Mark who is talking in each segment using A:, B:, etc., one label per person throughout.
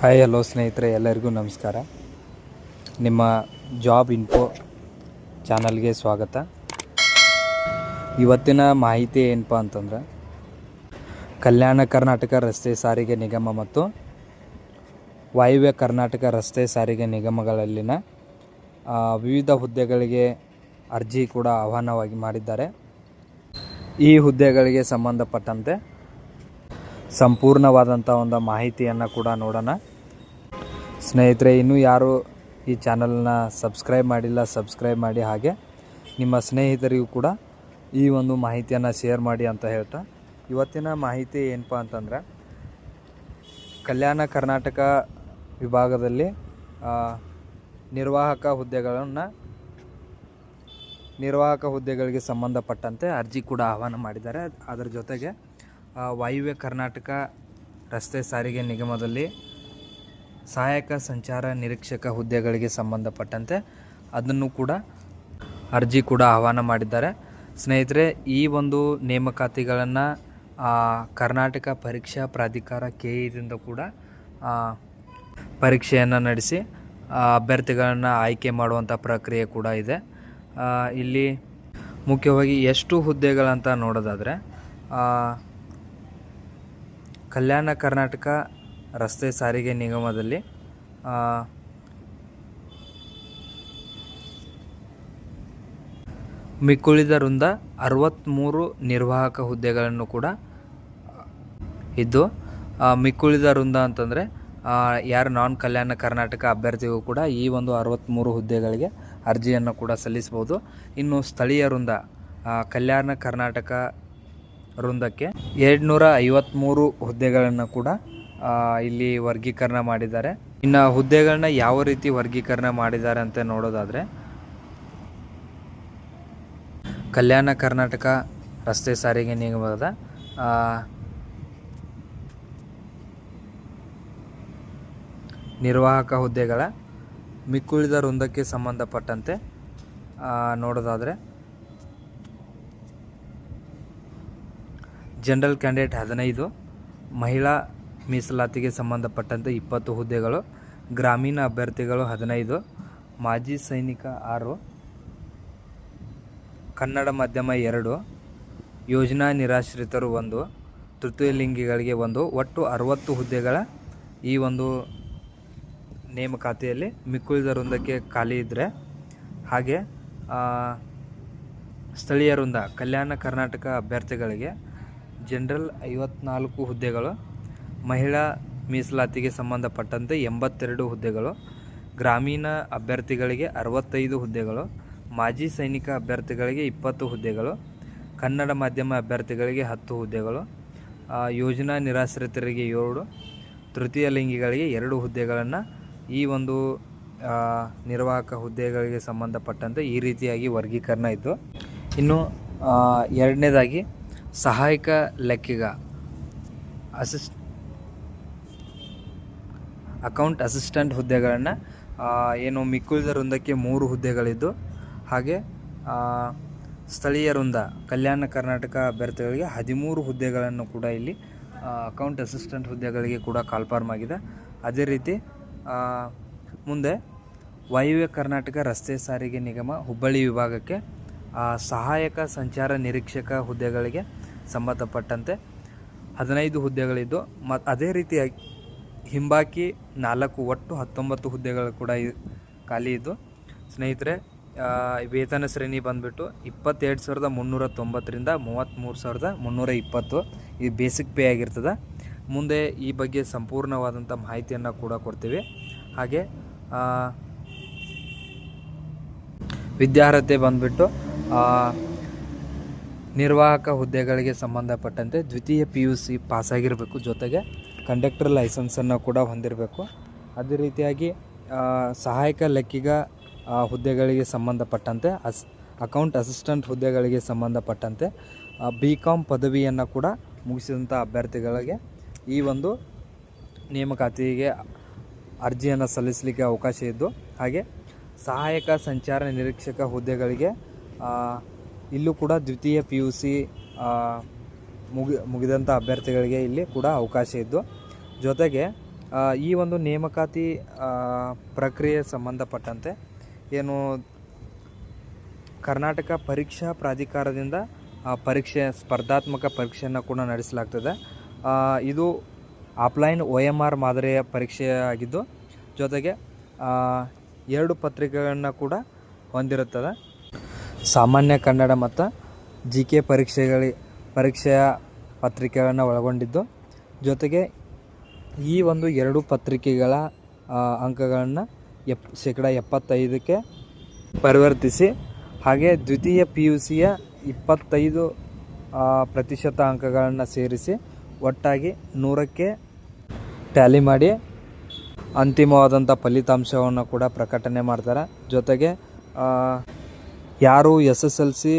A: Hi hello ಸ್ನೇಹಿತರೆ, ಎಲ್ಲರಿಗೂ ನಮಸ್ಕಾರ. ನಿಮ್ಮ ಜಾಬ್ ಇನ್ಫೋ ಚಾನಲ್ಗೆ ಸ್ವಾಗತ. ಇವತ್ತಿನ ಮಾಹಿತಿ ಏನಪ್ಪ ಅಂತಂದ್ರೆ, ಕಲ್ಯಾಣ ಕರ್ನಾಟಕ ರಸ್ತೆ ಸಾರಿಗೆ ನಿಗಮ ಮತ್ತು ವಾಯುವ್ಯ ಕರ್ನಾಟಕ ರಸ್ತೆ ಸಾರಿಗೆ ನಿಗಮಗಳಲ್ಲಿನ ವಿವಿಧ ಹುದ್ದೆಗಳಿಗೆ ಅರ್ಜಿ ಕೂಡ ಆಹ್ವಾನವಾಗಿ ಮಾಡಿದ್ದಾರೆ. ಈ ಹುದ್ದೆಗಳಿಗೆ ಸಂಬಂಧಪಟ್ಟಂತೆ ಸಂಪೂರ್ಣವಾದಂಥ ಒಂದು ಮಾಹಿತಿಯನ್ನು ಕೂಡ ನೋಡೋಣ. ಸ್ನೇಹಿತರೆ, ಇನ್ನೂ ಯಾರು ಈ ಚಾನಲ್ನ ಸಬ್ಸ್ಕ್ರೈಬ್ ಮಾಡಿಲ್ಲ, ಸಬ್ಸ್ಕ್ರೈಬ್ ಮಾಡಿ. ಹಾಗೆ ನಿಮ್ಮ ಸ್ನೇಹಿತರಿಗೂ ಕೂಡ ಈ ಒಂದು ಮಾಹಿತಿಯನ್ನು ಶೇರ್ ಮಾಡಿ ಅಂತ ಹೇಳ್ತಾ, ಇವತ್ತಿನ ಮಾಹಿತಿ ಏನಪ್ಪ ಅಂತಂದರೆ, ಕಲ್ಯಾಣ ಕರ್ನಾಟಕ ವಿಭಾಗದಲ್ಲಿ ನಿರ್ವಾಹಕ ಹುದ್ದೆಗಳನ್ನು, ನಿರ್ವಾಹಕ ಹುದ್ದೆಗಳಿಗೆ ಸಂಬಂಧಪಟ್ಟಂತೆ ಅರ್ಜಿ ಕೂಡ ಆಹ್ವಾನ ಮಾಡಿದ್ದಾರೆ. ಅದರ ಜೊತೆಗೆ ವಾಯುವ್ಯ ಕರ್ನಾಟಕ ರಸ್ತೆ ಸಾರಿಗೆ ನಿಗಮದಲ್ಲಿ ಸಹಾಯಕ ಸಂಚಾರ ನಿರೀಕ್ಷಕ ಹುದ್ದೆಗಳಿಗೆ ಸಂಬಂಧಪಟ್ಟಂತೆ ಅದನ್ನು ಕೂಡ ಅರ್ಜಿ ಕೂಡ ಆಹ್ವಾನ ಮಾಡಿದ್ದಾರೆ. ಸ್ನೇಹಿತರೆ, ಈ ಒಂದು ನೇಮಕಾತಿಗಳನ್ನು ಕರ್ನಾಟಕ ಪರೀಕ್ಷಾ ಪ್ರಾಧಿಕಾರ ಕೆ ಇದಿಂದ ಕೂಡ ಪರೀಕ್ಷೆಯನ್ನು ನಡೆಸಿ ಅಭ್ಯರ್ಥಿಗಳನ್ನು ಆಯ್ಕೆ ಮಾಡುವಂಥ ಪ್ರಕ್ರಿಯೆ ಕೂಡ ಇದೆ. ಇಲ್ಲಿ ಮುಖ್ಯವಾಗಿ ಎಷ್ಟು ಹುದ್ದೆಗಳಂತ ನೋಡೋದಾದರೆ ಕಲ್ಯಾಣ ಕರ್ನಾಟಕ ರಸ್ತೆ ಸಾರಿಗೆ ನಿಗಮದಲ್ಲಿ ಮಿಕ್ಕುಳಿದ ವೃಂದ ಅರವತ್ತ್ಮೂರು ನಿರ್ವಾಹಕ ಹುದ್ದೆಗಳನ್ನು ಕೂಡ ಇದ್ದು ಮಿಕ್ಕುಳಿದ ವೃಂದ ಅಂತಂದರೆ ಯಾರು ನಾನ್ ಕಲ್ಯಾಣ ಕರ್ನಾಟಕ ಅಭ್ಯರ್ಥಿಗೂ ಕೂಡ ಈ ಒಂದು ಅರವತ್ತ್ಮೂರು ಹುದ್ದೆಗಳಿಗೆ ಅರ್ಜಿಯನ್ನು ಕೂಡ ಸಲ್ಲಿಸ್ಬೋದು ಇನ್ನು ಸ್ಥಳೀಯ ವೃಂದ ಕಲ್ಯಾಣ ಕರ್ನಾಟಕ ವೃಂದಕ್ಕೆ ಎರಡುನೂರ ಐವತ್ತ್ಮೂರು ಹುದ್ದೆಗಳನ್ನು ಕೂಡ ಇಲ್ಲಿ ವರ್ಗೀಕರಣ ಮಾಡಿದ್ದಾರೆ. ಇನ್ನು ಹುದ್ದೆಗಳನ್ನ ಯಾವ ರೀತಿ ವರ್ಗೀಕರಣ ಮಾಡಿದ್ದಾರೆ ಅಂತ ನೋಡೋದಾದರೆ, ಕಲ್ಯಾಣ ಕರ್ನಾಟಕ ರಸ್ತೆ ಸಾರಿಗೆ ನಿಗಮದ ನಿರ್ವಾಹಕ ಹುದ್ದೆಗಳ ಮಿಕ್ಕುಳಿದ ವೃಂದಕ್ಕೆ ಸಂಬಂಧಪಟ್ಟಂತೆ ನೋಡೋದಾದರೆ, ಜನರಲ್ ಕ್ಯಾಂಡಿಡೇಟ್ ಹದಿನೈದು, ಮಹಿಳಾ ಮೀಸಲಾತಿಗೆ ಸಂಬಂಧಪಟ್ಟಂತೆ ಇಪ್ಪತ್ತು ಹುದ್ದೆಗಳು, ಗ್ರಾಮೀಣ ಅಭ್ಯರ್ಥಿಗಳು ಹದಿನೈದು, ಮಾಜಿ ಸೈನಿಕ ಆರು, ಕನ್ನಡ ಮಾಧ್ಯಮ ಎರಡು, ಯೋಜನಾ ನಿರಾಶ್ರಿತರು ಒಂದು ತೃತೀಯ ಲಿಂಗಿಗಳಿಗೆ ಒಂದು, ಒಟ್ಟು ಅರವತ್ತು ಹುದ್ದೆಗಳ ಈ ಒಂದು ನೇಮಕಾತಿಯಲ್ಲಿ ಮಿಕ್ಕುಳಿದ ವೃಂದಕ್ಕೆ ಖಾಲಿ ಇದ್ದರೆ ಹಾಗೆ ಸ್ಥಳೀಯ ವೃಂದ ಕಲ್ಯಾಣ ಕರ್ನಾಟಕ ಅಭ್ಯರ್ಥಿಗಳಿಗೆ ಜನರಲ್ ಐವತ್ನಾಲ್ಕು ಹುದ್ದೆಗಳು ಮಹಿಳಾ ಮೀಸಲಾತಿಗೆ ಸಂಬಂಧಪಟ್ಟಂತೆ ಎಂಬತ್ತೆರಡು ಹುದ್ದೆಗಳು, ಗ್ರಾಮೀಣ ಅಭ್ಯರ್ಥಿಗಳಿಗೆ ಅರವತ್ತೈದು ಹುದ್ದೆಗಳು, ಮಾಜಿ ಸೈನಿಕ ಅಭ್ಯರ್ಥಿಗಳಿಗೆ ಇಪ್ಪತ್ತು ಹುದ್ದೆಗಳು, ಕನ್ನಡ ಮಾಧ್ಯಮ ಅಭ್ಯರ್ಥಿಗಳಿಗೆ ಹತ್ತು ಹುದ್ದೆಗಳು ಯೋಜನಾ ನಿರಾಶ್ರಿತರಿಗೆ ಏಳು, ತೃತೀಯ ಲಿಂಗಿಗಳಿಗೆ ಎರಡು ಹುದ್ದೆಗಳನ್ನು ಈ ಒಂದು ನಿರ್ವಾಹಕ ಹುದ್ದೆಗಳಿಗೆ ಸಂಬಂಧಪಟ್ಟಂತೆ ಈ ರೀತಿಯಾಗಿ ವರ್ಗೀಕರಣ ಇತ್ತು ಇನ್ನು ಎರಡನೇದಾಗಿ ಸಹಾಯಕ ಲೆಕ್ಕಿಗ ಅಸಿಸ್ಟ್ ಅಕೌಂಟ್ ಅಸಿಸ್ಟೆಂಟ್ ಹುದ್ದೆಗಳನ್ನು ಏನು ಮಿಕ್ಕುಳಿದ ವೃಂದಕ್ಕೆ ಮೂರು ಹುದ್ದೆಗಳಿದ್ದು, ಹಾಗೆ ಸ್ಥಳೀಯ ವೃಂದ, ಕಲ್ಯಾಣ ಕರ್ನಾಟಕ ಅಭ್ಯರ್ಥಿಗಳಿಗೆ ಹದಿಮೂರು ಹುದ್ದೆಗಳನ್ನು ಕೂಡ ಇಲ್ಲಿ ಅಕೌಂಟ್ ಅಸಿಸ್ಟೆಂಟ್ ಹುದ್ದೆಗಳಿಗೆ ಕೂಡ ಕಾಲ್ಫಾರ್ಮ್ ಆಗಿದೆ. ಅದೇ ರೀತಿ ಮುಂದೆ ವಾಯುವ್ಯ ಕರ್ನಾಟಕ ರಸ್ತೆ ಸಾರಿಗೆ ನಿಗಮ ಹುಬ್ಬಳ್ಳಿ ವಿಭಾಗಕ್ಕೆ ಸಹಾಯಕ ಸಂಚಾರ ನಿರೀಕ್ಷಕ ಹುದ್ದೆಗಳಿಗೆ ಸಂಬಂಧಪಟ್ಟಂತೆ ಹದಿನೈದು ಹುದ್ದೆಗಳಿದ್ದು ಮತ್ತು ಅದೇ ರೀತಿಯಾಗಿ ಹಿಂಬಾಕಿ ನಾಲ್ಕು ಒಟ್ಟು ಹತ್ತೊಂಬತ್ತು ಹುದ್ದೆಗಳು ಕೂಡ ಖಾಲಿ ಇದ್ದು, ಸ್ನೇಹಿತರೆ ವೇತನ ಶ್ರೇಣಿ ಬಂದುಬಿಟ್ಟು ಇಪ್ಪತ್ತೆರಡು ಸಾವಿರದ ಮುನ್ನೂರ ತೊಂಬತ್ತರಿಂದ ಮೂವತ್ತ್ಮೂರು ಸಾವಿರದ ಮುನ್ನೂರ ಇಪ್ಪತ್ತು. ಈ ಬೇಸಿಕ್ ಪೇ ಆಗಿರ್ತದೆ. ಮುಂದೆ ಈ ಬಗ್ಗೆ ಸಂಪೂರ್ಣವಾದಂಥ ಮಾಹಿತಿಯನ್ನು ಕೂಡ ಕೊಡ್ತೀವಿ. ಹಾಗೆ ವಿದ್ಯಾರ್ಹತೆ ಬಂದುಬಿಟ್ಟು ನಿರ್ವಾಹಕ ಹುದ್ದೆಗಳಿಗೆ ಸಂಬಂಧಪಟ್ಟಂತೆ ದ್ವಿತೀಯ ಪಿ ಯು ಸಿ ಪಾಸಾಗಿರಬೇಕು ಜೊತೆಗೆ. ಕಂಡಕ್ಟರ್ ಲೈಸೆನ್ಸನ್ನು ಕೂಡ ಹೊಂದಿರಬೇಕು. ಅದೇ ರೀತಿಯಾಗಿ ಸಹಾಯಕ ಲೆಕ್ಕಿಗ ಹುದ್ದೆಗಳಿಗೆ ಸಂಬಂಧಪಟ್ಟಂತೆ, ಅಸ್, ಅಕೌಂಟ್ ಅಸಿಸ್ಟೆಂಟ್ ಹುದ್ದೆಗಳಿಗೆ ಸಂಬಂಧಪಟ್ಟಂತೆ ಬಿ ಕಾಮ್ ಪದವಿಯನ್ನು ಕೂಡ ಮುಗಿಸಿದಂಥ ಅಭ್ಯರ್ಥಿಗಳಿಗೆ ಈ ಒಂದು ನೇಮಕಾತಿಗೆ ಅರ್ಜಿಯನ್ನು ಸಲ್ಲಿಸಲಿಕ್ಕೆ ಅವಕಾಶ ಇದ್ದು, ಹಾಗೆ ಸಹಾಯಕ ಸಂಚಾರ ನಿರೀಕ್ಷಕ ಹುದ್ದೆಗಳಿಗೆ ಇಲ್ಲೂ ಕೂಡ ದ್ವಿತೀಯ ಪಿ ಯು ಸಿ ಮುಗಿ ಮುಗಿದಂಥ ಅಭ್ಯರ್ಥಿಗಳಿಗೆ ಇಲ್ಲಿ ಕೂಡ ಅವಕಾಶ ಇದ್ದು ಜೊತೆಗೆ ಈ ಒಂದು ನೇಮಕಾತಿ ಪ್ರಕ್ರಿಯೆ ಸಂಬಂಧಪಟ್ಟಂತೆ ಏನು ಕರ್ನಾಟಕ ಪರೀಕ್ಷಾ ಪ್ರಾಧಿಕಾರದಿಂದ ಪರೀಕ್ಷೆ, ಸ್ಪರ್ಧಾತ್ಮಕ ಪರೀಕ್ಷೆಯನ್ನು ಕೂಡ ನಡೆಸಲಾಗ್ತದೆ. ಇದು ಆಫ್ಲೈನ್ ಒ ಎಂ ಆರ್ ಮಾದರಿಯ ಪರೀಕ್ಷೆಯಾಗಿದ್ದು ಜೊತೆಗೆ ಎರಡು ಪತ್ರಿಕೆಗಳನ್ನು ಕೂಡ ಹೊಂದಿರುತ್ತದೆ. ಸಾಮಾನ್ಯ ಕನ್ನಡ ಮತ್ತು ಜಿ ಕೆ ಪರೀಕ್ಷೆಗಳಿ, ಪರೀಕ್ಷೆಯ ಪತ್ರಿಕೆಗಳನ್ನು ಒಳಗೊಂಡಿದ್ದು, ಜೊತೆಗೆ ಈ ಒಂದು ಎರಡು ಪತ್ರಿಕೆಗಳ ಅಂಕಗಳನ್ನು ಎಪ್, ಶೇಕಡ ಎಪ್ಪತ್ತೈದಕ್ಕೆ ಪರಿವರ್ತಿಸಿ, ಹಾಗೆ ದ್ವಿತೀಯ ಪಿ ಯು ಸಿಯ ಇಪ್ಪತ್ತೈದು ಪ್ರತಿಶತ ಅಂಕಗಳನ್ನು ಸೇರಿಸಿ ಒಟ್ಟಾಗಿ ನೂರಕ್ಕೆ ಟ್ಯಾಲಿ ಮಾಡಿ ಅಂತಿಮವಾದಂಥ ಫಲಿತಾಂಶವನ್ನು ಕೂಡ ಪ್ರಕಟಣೆ ಮಾಡ್ತಾರೆ. ಜೊತೆಗೆ ಯಾರು ಎಸ್ ಎಸ್ ಎಲ್ ಸಿ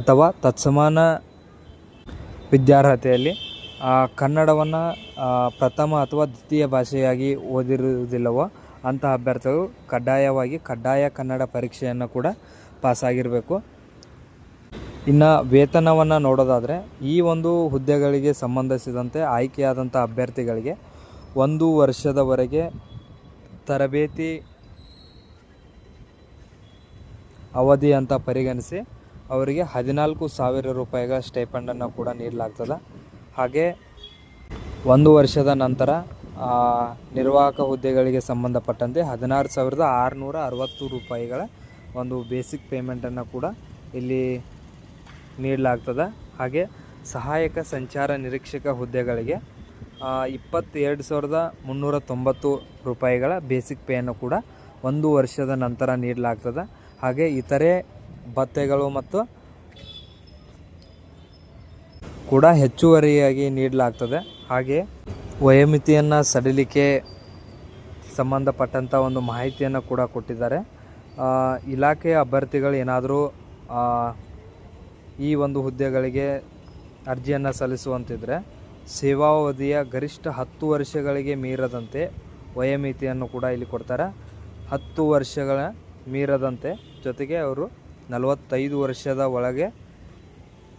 A: ಅಥವಾ ತತ್ಸಮಾನ ವಿದ್ಯಾರ್ಹತೆಯಲ್ಲಿ ಕನ್ನಡವನ್ನು ಪ್ರಥಮ ಅಥವಾ ದ್ವಿತೀಯ ಭಾಷೆಯಾಗಿ ಓದಿರುವುದಿಲ್ಲವೋ ಅಂಥ ಅಭ್ಯರ್ಥಿಗಳು ಕಡ್ಡಾಯವಾಗಿ ಕಡ್ಡಾಯ ಕನ್ನಡ ಪರೀಕ್ಷೆಯನ್ನು ಕೂಡ ಪಾಸಾಗಿರಬೇಕು. ಇನ್ನು ವೇತನವನ್ನು ನೋಡೋದಾದರೆ, ಈ ಒಂದು ಹುದ್ದೆಗಳಿಗೆ ಸಂಬಂಧಿಸಿದಂತೆ ಆಯ್ಕೆಯಾದಂಥ ಅಭ್ಯರ್ಥಿಗಳಿಗೆ ಒಂದು ವರ್ಷದವರೆಗೆ ತರಬೇತಿ ಅವಧಿ ಅಂತ ಪರಿಗಣಿಸಿ ಅವರಿಗೆ ಹದಿನಾಲ್ಕು ಸಾವಿರ ರೂಪಾಯಿಗಳ ಸ್ಟೈಪಂಡನ್ನು ಕೂಡ ನೀಡಲಾಗ್ತದೆ. ಹಾಗೆ ಒಂದು ವರ್ಷದ ನಂತರ ನಿರ್ವಾಹಕ ಹುದ್ದೆಗಳಿಗೆ ಸಂಬಂಧಪಟ್ಟಂತೆ ಹದಿನಾರು ಸಾವಿರದ ಆರುನೂರ ಅರವತ್ತು ರೂಪಾಯಿಗಳ ಒಂದು ಬೇಸಿಕ್ ಪೇಮೆಂಟನ್ನು ಕೂಡ ಇಲ್ಲಿ ನೀಡಲಾಗ್ತದೆ. ಹಾಗೆ ಸಹಾಯಕ ಸಂಚಾರ ನಿರೀಕ್ಷಕ ಹುದ್ದೆಗಳಿಗೆ ಇಪ್ಪತ್ತೆರಡು ಸಾವಿರದ ಮುನ್ನೂರ ತೊಂಬತ್ತು ರೂಪಾಯಿಗಳ ಬೇಸಿಕ್ ಪೇಯನ್ನು ಕೂಡ ಒಂದು ವರ್ಷದ ನಂತರ ನೀಡಲಾಗ್ತದೆ. ಹಾಗೆ ಇತರೆ ಭತ್ತೆಗಳು ಮತ್ತು ಕೂಡ ಹೆಚ್ಚುವರಿಯಾಗಿ ನೀಡಲಾಗ್ತದೆ. ಹಾಗೆ ವಯೋಮಿತಿಯನ್ನು ಸಡಿಲಿಕ್ಕೆ ಸಂಬಂಧಪಟ್ಟಂಥ ಒಂದು ಮಾಹಿತಿಯನ್ನು ಕೂಡ ಕೊಟ್ಟಿದ್ದಾರೆ. ಇಲಾಖೆಯ ಅಭ್ಯರ್ಥಿಗಳು ಏನಾದರೂ ಈ ಒಂದು ಹುದ್ದೆಗಳಿಗೆ ಅರ್ಜಿಯನ್ನು ಸಲ್ಲಿಸುವಂತಿದ್ದರೆ ಸೇವಾವಧಿಯ ಗರಿಷ್ಠ ಹತ್ತು ವರ್ಷಗಳಿಗೆ ಮೀರದಂತೆ ವಯೋಮಿತಿಯನ್ನು ಕೂಡ ಇಲ್ಲಿ ಕೊಡ್ತಾರೆ. ಹತ್ತು ವರ್ಷಗಳ ಮೀರದಂತೆ ಜೊತೆಗೆ ಅವರು ನಲವತ್ತೈದು ವರ್ಷದ ಒಳಗೆ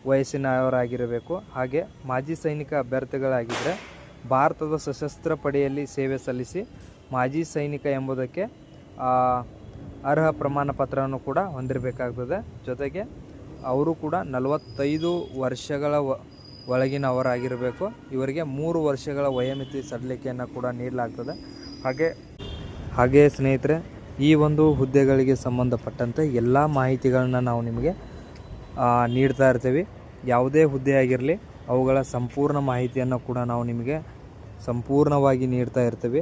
A: ವಯಸ್ಸಿನವರಾಗಿರಬೇಕು. ಹಾಗೆ ಮಾಜಿ ಸೈನಿಕ ಅಭ್ಯರ್ಥಿಗಳಾಗಿದ್ದರೆ ಭಾರತದ ಸಶಸ್ತ್ರ ಪಡೆಯಲ್ಲಿ ಸೇವೆ ಸಲ್ಲಿಸಿ ಮಾಜಿ ಸೈನಿಕ ಎಂಬುದಕ್ಕೆ ಅರ್ಹ ಪ್ರಮಾಣ ಪತ್ರವನ್ನು ಕೂಡ ಹೊಂದಿರಬೇಕಾಗ್ತದೆ. ಜೊತೆಗೆ ಅವರು ಕೂಡ ನಲವತ್ತೈದು ವರ್ಷಗಳ ಒಳಗಿನವರಾಗಿರಬೇಕು. ಇವರಿಗೆ ಮೂರು ವರ್ಷಗಳ ವಯೋಮಿತಿ ಸಡಿಲಿಕೆಯನ್ನು ಕೂಡ ನೀಡಲಾಗ್ತದೆ. ಹಾಗೆ ಹಾಗೆ ಸ್ನೇಹಿತರೆ, ಈ ಒಂದು ಹುದ್ದೆಗಳಿಗೆ ಸಂಬಂಧಪಟ್ಟಂತೆ ಎಲ್ಲ ಮಾಹಿತಿಗಳನ್ನ ನಾವು ನಿಮಗೆ ನೀಡ್ತಾ ಇರ್ತೀವಿ. ಯಾವುದೇ ಹುದ್ದೆ ಆಗಿರಲಿ, ಅವುಗಳ ಸಂಪೂರ್ಣ ಮಾಹಿತಿಯನ್ನು ಕೂಡ ನಾವು ನಿಮಗೆ ಸಂಪೂರ್ಣವಾಗಿ ನೀಡ್ತಾ ಇರ್ತೀವಿ.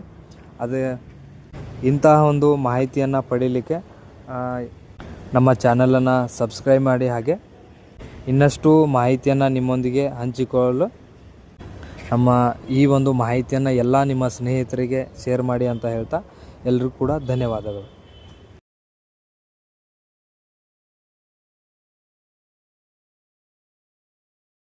A: ಅದು ಇಂತಹ ಒಂದು ಮಾಹಿತಿಯನ್ನು ಪಡೀಲಿಕ್ಕೆ ನಮ್ಮ ಚಾನಲನ್ನು ಸಬ್ಸ್ಕ್ರೈಬ್ ಮಾಡಿ ಹಾಗೆ ಇನ್ನಷ್ಟು ಮಾಹಿತಿಯನ್ನು ನಿಮ್ಮೊಂದಿಗೆ ಹಂಚಿಕೊಳ್ಳಲು ನಮ್ಮ ಈ ಒಂದು ಮಾಹಿತಿಯನ್ನು ಎಲ್ಲ ನಿಮ್ಮ ಸ್ನೇಹಿತರಿಗೆ ಶೇರ್ ಮಾಡಿ ಅಂತ ಹೇಳ್ತಾ ಎಲ್ಲರೂ ಕೂಡ ಧನ್ಯವಾದಗಳು.